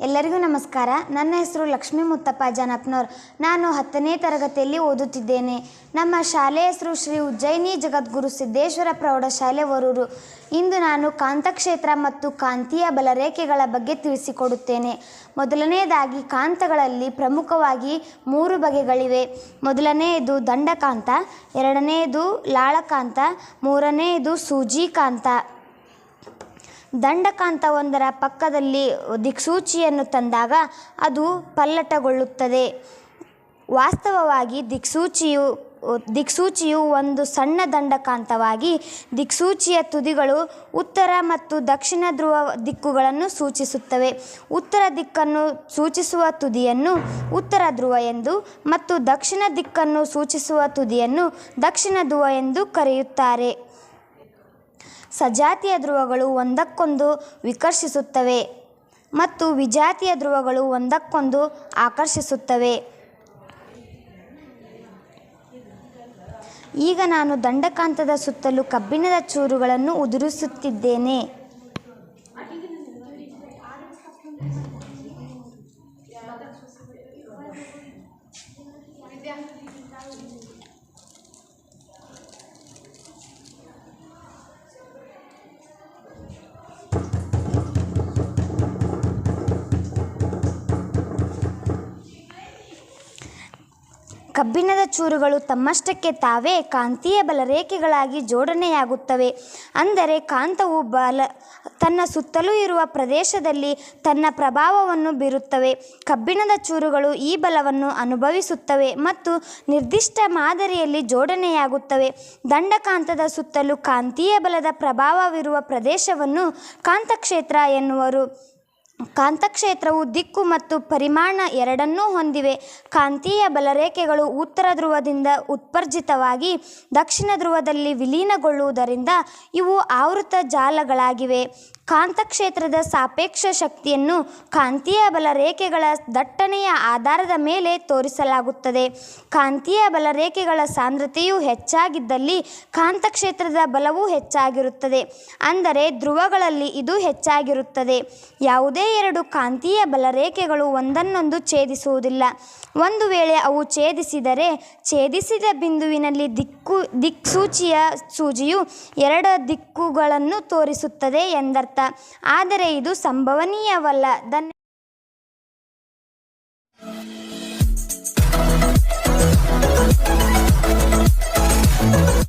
ಎಲ್ಲರಿಗೂ ನಮಸ್ಕಾರ. ನನ್ನ ಹೆಸರು ಲಕ್ಷ್ಮೀ ಮುತ್ತಪ್ಪ ಜಾನಪ್ಪನವ್ರು. ನಾನು ಹತ್ತನೇ ತರಗತಿಯಲ್ಲಿ ಓದುತ್ತಿದ್ದೇನೆ. ನಮ್ಮ ಶಾಲೆ ಹೆಸರು ಶ್ರೀ ಉಜ್ಜಯಿನಿ ಜಗದ್ಗುರು ಸಿದ್ದೇಶ್ವರ ಪ್ರೌಢಶಾಲೆ ವರೂರು. ಇಂದು ನಾನು ಕಾಂತಕ್ಷೇತ್ರ ಮತ್ತು ಕಾಂತೀಯ ಬಲರೇಖೆಗಳ ಬಗ್ಗೆ ತಿಳಿಸಿಕೊಡುತ್ತೇನೆ. ಮೊದಲನೆಯದಾಗಿ ಕಾಂತಗಳಲ್ಲಿ ಪ್ರಮುಖವಾಗಿ ಮೂರು ಬಗೆಗಳಿವೆ. ಮೊದಲನೆಯದು ದಂಡಕಾಂತ, ಎರಡನೆಯದು ಲಾಳಕಾಂತ, ಮೂರನೆಯದು ಸೂಜಿಕಾಂತ. ದಂಡಕಾಂತವೊಂದರ ಪಕ್ಕದಲ್ಲಿ ದಿಕ್ಸೂಚಿಯನ್ನು ತಂದಾಗ ಅದು ಪಲ್ಲಟಗೊಳ್ಳುತ್ತದೆ. ವಾಸ್ತವವಾಗಿ ದಿಕ್ಸೂಚಿಯು ದಿಕ್ಸೂಚಿಯು ಒಂದು ಸಣ್ಣ ದಂಡಕಾಂತವಾಗಿ ದಿಕ್ಸೂಚಿಯ ತುದಿಗಳು ಉತ್ತರ ಮತ್ತು ದಕ್ಷಿಣ ಧ್ರುವ ದಿಕ್ಕುಗಳನ್ನು ಸೂಚಿಸುತ್ತವೆ. ಉತ್ತರ ದಿಕ್ಕನ್ನು ಸೂಚಿಸುವ ತುದಿಯನ್ನು ಉತ್ತರ ಧ್ರುವ ಎಂದು ಮತ್ತು ದಕ್ಷಿಣ ದಿಕ್ಕನ್ನು ಸೂಚಿಸುವ ತುದಿಯನ್ನು ದಕ್ಷಿಣ ಧ್ರುವ ಎಂದು ಕರೆಯುತ್ತಾರೆ. ಸಜಾತಿಯ ಧ್ರುವಗಳು ಒಂದಕ್ಕೊಂದು ವಿಕರ್ಷಿಸುತ್ತವೆ ಮತ್ತು ವಿಜಾತಿಯ ಧ್ರುವಗಳು ಒಂದಕ್ಕೊಂದು ಆಕರ್ಷಿಸುತ್ತವೆ. ಈಗ ನಾನು ದಂಡಕಾಂತದ ಸುತ್ತಲೂ ಕಬ್ಬಿಣದ ಚೂರುಗಳನ್ನು ಉದುರಿಸುತ್ತಿದ್ದೇನೆ. ಕಬ್ಬಿಣದ ಚೂರುಗಳು ತಮ್ಮಷ್ಟಕ್ಕೆ ತಾವೇ ಕಾಂತೀಯ ಬಲರೇಖೆಗಳಾಗಿ ಜೋಡಣೆಯಾಗುತ್ತವೆ. ಅಂದರೆ ಕಾಂತವು ಬಲ, ತನ್ನ ಸುತ್ತಲೂ ಇರುವ ಪ್ರದೇಶದಲ್ಲಿ ತನ್ನ ಪ್ರಭಾವವನ್ನು ಬೀರುತ್ತವೆ. ಕಬ್ಬಿಣದ ಚೂರುಗಳು ಈ ಬಲವನ್ನು ಅನುಭವಿಸುತ್ತವೆ ಮತ್ತು ನಿರ್ದಿಷ್ಟ ಮಾದರಿಯಲ್ಲಿ ಜೋಡಣೆಯಾಗುತ್ತವೆ. ದಂಡಕಾಂತದ ಸುತ್ತಲೂ ಕಾಂತೀಯ ಬಲದ ಪ್ರಭಾವವಿರುವ ಪ್ರದೇಶವನ್ನು ಕಾಂತಕ್ಷೇತ್ರ ಎನ್ನುವರು. ಕಾಂತಕ್ಷೇತ್ರವು ದಿಕ್ಕು ಮತ್ತು ಪರಿಮಾಣ ಎರಡನ್ನೂ ಹೊಂದಿವೆ. ಕಾಂತೀಯ ಬಲರೇಖೆಗಳು ಉತ್ತರ ಧ್ರುವದಿಂದ ಉತ್ಪರ್ಜಿತವಾಗಿ ದಕ್ಷಿಣ ಧ್ರುವದಲ್ಲಿ ವಿಲೀನಗೊಳ್ಳುವುದರಿಂದ ಇವು ಆವೃತ ಜಾಲಗಳಾಗಿವೆ. ಕಾಂತಕ್ಷೇತ್ರದ ಸಾಪೇಕ್ಷ ಶಕ್ತಿಯನ್ನು ಕಾಂತೀಯ ಬಲ ರೇಖೆಗಳ ದಟ್ಟಣೆಯ ಆಧಾರದ ಮೇಲೆ ತೋರಿಸಲಾಗುತ್ತದೆ. ಕಾಂತೀಯ ಬಲ ರೇಖೆಗಳ ಸಾಂದ್ರತೆಯು ಹೆಚ್ಚಾಗಿದ್ದಲ್ಲಿ ಕಾಂತಕ್ಷೇತ್ರದ ಬಲವೂ ಹೆಚ್ಚಾಗಿರುತ್ತದೆ. ಅಂದರೆ ಧ್ರುವಗಳಲ್ಲಿ ಇದು ಹೆಚ್ಚಾಗಿರುತ್ತದೆ. ಯಾವುದೇ ಎರಡು ಕಾಂತೀಯ ಬಲ ರೇಖೆಗಳು ಒಂದನ್ನೊಂದು ಛೇದಿಸುವುದಿಲ್ಲ. ಒಂದು ವೇಳೆ ಅವು ಛೇದಿಸಿದರೆ, ಛೇದಿಸಿದ ಬಿಂದುವಿನಲ್ಲಿ ದಿಕ್ಕು ದಿಕ್ಸೂಚಿಯ ಸೂಜಿಯು ಎರಡು ದಿಕ್ಕುಗಳನ್ನು ತೋರಿಸುತ್ತದೆ ಎಂದರ್ಥ. ಆದರೆ ಇದು ಸಂಭವನೀಯವಲ್ಲ. ಧನ್ಯ